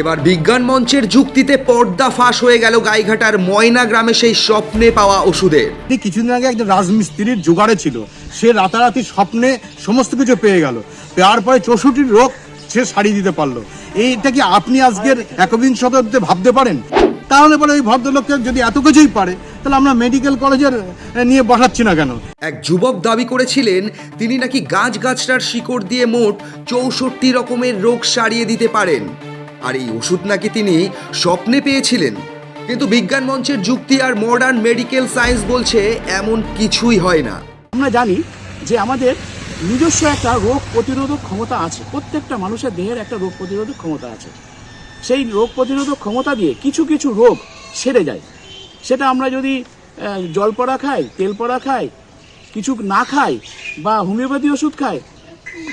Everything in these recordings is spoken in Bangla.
এবার বিজ্ঞান মঞ্চের যুক্তিতে পর্দা ফাঁস হয়ে গেল গাইঘাটার ময়না গ্রামে সেই স্বপ্নে পাওয়া ওষুধের। কিছুদিন আগে একজন রাজমিস্ত্রির জোগাড়ে ছিল। সে রাতারাতি স্বপ্নে সমস্ত কিছু পেয়ে গেল। পেয়ার পরে চৌষট্টি রোগ সে সারিয়ে দিতে পারল। এইটা কি আপনি আজকের একবিংশ শতাব্দীতে ভাবতে পারেন? তাহলে পরে ওই ভদ্রলোককে যদি এত কিছুই পারে তাহলে আমরা মেডিকেল কলেজের নিয়ে বসাচ্ছি না কেন? এক যুবক দাবি করেছিলেন তিনি নাকি গাছ গাছটার শিকড় দিয়ে মোট চৌষট্টি রকমের রোগ সারিয়ে দিতে পারেন। আর এই ওষুধ নাকি তিনি স্বপ্নে পেয়েছিলেন। কিন্তু বিজ্ঞান মঞ্চের যুক্তি আর মডার্ন মেডিকেল সায়েন্স বলছে এমন কিছুই হয় না। আমরা জানি যে আমাদের নিজস্ব একটা রোগ প্রতিরোধক ক্ষমতা আছে। প্রত্যেকটা মানুষের দেহের একটা রোগ প্রতিরোধক ক্ষমতা আছে। সেই রোগ প্রতিরোধক ক্ষমতা দিয়ে কিছু কিছু রোগ সেরে যায়। সেটা আমরা যদি জল পড়া খাই, তেল পড়া খাই, কিছু না খাই বা হোমিওপ্যাথি ওষুধ খাই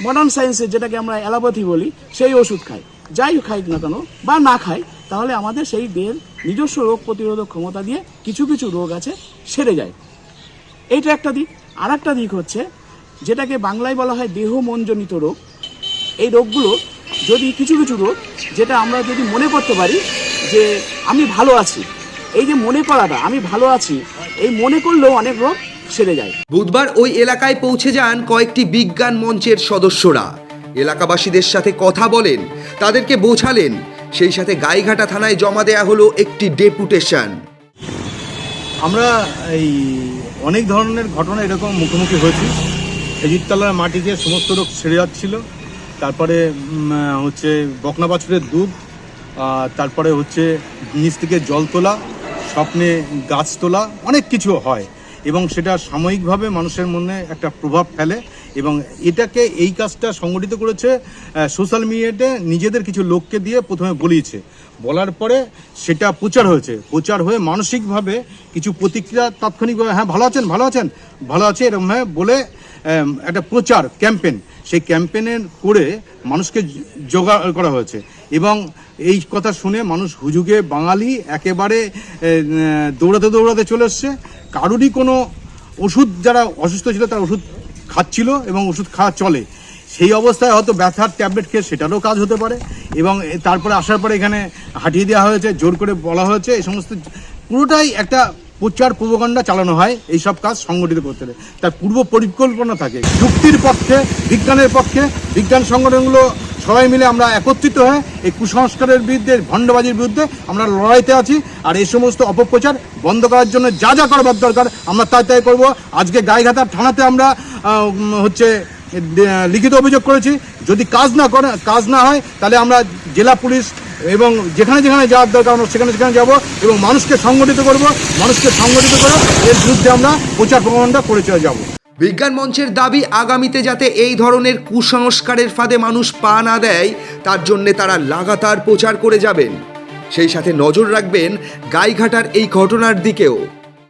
মডার্ন সায়েন্সের যেটাকে আমরা অ্যালোপ্যাথি বলি, সেই ওষুধ খাই। যাই খাই না কেন, বা না খাই, তাহলে আমাদের সেই দেহের নিজস্ব রোগ প্রতিরোধক ক্ষমতা দিয়ে কিছু কিছু রোগ আছে, সেরে যায়। এইটা একটা দিক। আর একটা দিক হচ্ছে, যেটাকে বাংলায় বলা হয় দেহ মনজনিত রোগ। এই রোগগুলো যদি কিছু কিছু রোগ, যেটা আমরা যদি মনে করতে পারি যে আমি ভালো আছি, এই যে মনে করাটা, আমি ভালো আছি, এই মনে করলেও অনেক রোগ সেরে যায়। বুধবার ওই এলাকায় পৌঁছে যান কয়েকটি বিজ্ঞান মঞ্চের সদস্যরা। এলাকাবাসীদের সাথে কথা বলেন, তাদেরকে বোঝালেন। সেই সাথে গাইঘাটা থানায় জমা দেয়া হলো একটি ডেপুটেশন। আমরা এই অনেক ধরনের ঘটনা এরকম মুখোমুখি হয়েছি। এজিততলার মাটিতে সমস্ত রোগ সেরে যাচ্ছিল, তারপরে হচ্ছে বকনা বাছুরের দুধ তারপরে হচ্ছে নিচ থেকে জল তোলা, স্বপ্নে গাছ তোলা, অনেক কিছু হয়। এবং সেটা সাময়িকভাবে মানুষের মনে একটা প্রভাব ফেলে। এবং এটাকে এই কাজটা সংগঠিত করেছে সোশ্যাল মিডিয়াতে নিজেদের কিছু লোককে দিয়ে প্রথমে বলিয়েছে। বলার পরে সেটা প্রচার হয়েছে। প্রচার হয়ে মানসিকভাবে কিছু প্রতিক্রিয়া তাৎক্ষণিকভাবে হ্যাঁ ভালো আছেন ভালো আছেন, ভালো আছে, এরকম হ্যাঁ বলে একটা প্রচার ক্যাম্পেন সেই ক্যাম্পেনের করে মানুষকে জোগাড় করা হয়েছে। এবং এই কথা শুনে মানুষ হুজুগে বাঙালি একেবারে দৌড়াতে দৌড়াতে চলে এসছে। কারুরই কোনো ওষুধ যারা অসুস্থ ছিল তারা ওষুধ খাচ্ছিল এবং ওষুধ খাওয়া চলে। সেই অবস্থায় হয়তো ব্যথার ট্যাবলেট খেয়ে সেটারও কাজ হতে পারে এবং তারপরে আসার পরে এখানে হাঁটিয়ে দেওয়া হয়েছে, জোর করে বলা হয়েছে এই সমস্ত পুরোটাই একটা প্রচার প্রবকাণ্ডা চালানো হয় এই সব কাজ সংগঠিত করতে তার পূর্ব পরিকল্পনা থাকে। যুক্তির পক্ষে, বিজ্ঞানের পক্ষে, বিজ্ঞান সংগঠনগুলো সবাই মিলে আমরা একত্রিত হয়ে এই কুসংস্কারের বিরুদ্ধে, ভণ্ডবাজির বিরুদ্ধে আমরা লড়াইতে আছি। আর এই সমস্ত অপপ্রচার বন্ধ করার জন্য যা যা করবার দরকার, আমরা তাই তাই করব। আজকে গাইঘাটার থানাতে আমরা হচ্ছে লিখিত অভিযোগ করেছি। যদি কাজ না করে, কাজ না হয়, তাহলে আমরা জেলা পুলিশ এবং যেখানে যেখানে যাওয়ার দরকার আমরা সেখানে সেখানে যাব এবং মানুষকে সংগঠিত করব, মানুষকে সংগঠিত করে, এর বিরুদ্ধে আমরা প্রচার প্রমাণটা করে চলে যাব। বিজ্ঞান মঞ্চের দাবি আগামীতে যাতে এই ধরনের কুসংস্কারের ফাঁদে মানুষ পা না দেয়, তার জন্য তারা লাগাতার প্রচার করে যাবেন। সেই সাথে নজর রাখবেন গাইঘাটার এই ঘটনার দিকেও।